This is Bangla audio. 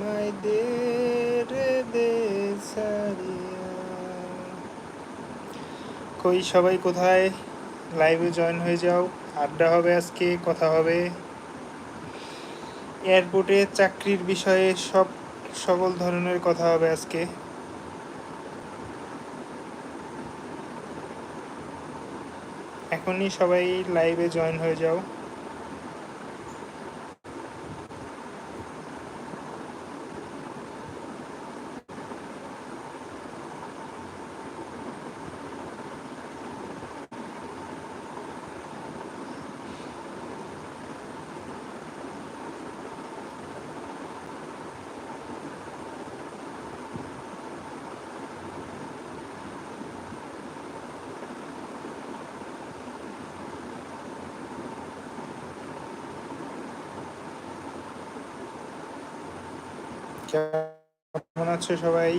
আমায় দে রে দে সারিয়া। কই সবাই কোথায়? লাইভে জয়েন হয়ে যাও। আড্ডা হবে আজকে, কথা হবে। এয়ারপোর্টে চাকরির বিষয়ে সব সকল ধরনের কথা হবে আজকে। এখনই সবাই লাইভে জয়েন হয়ে যাও। কেমন আছো সবাই?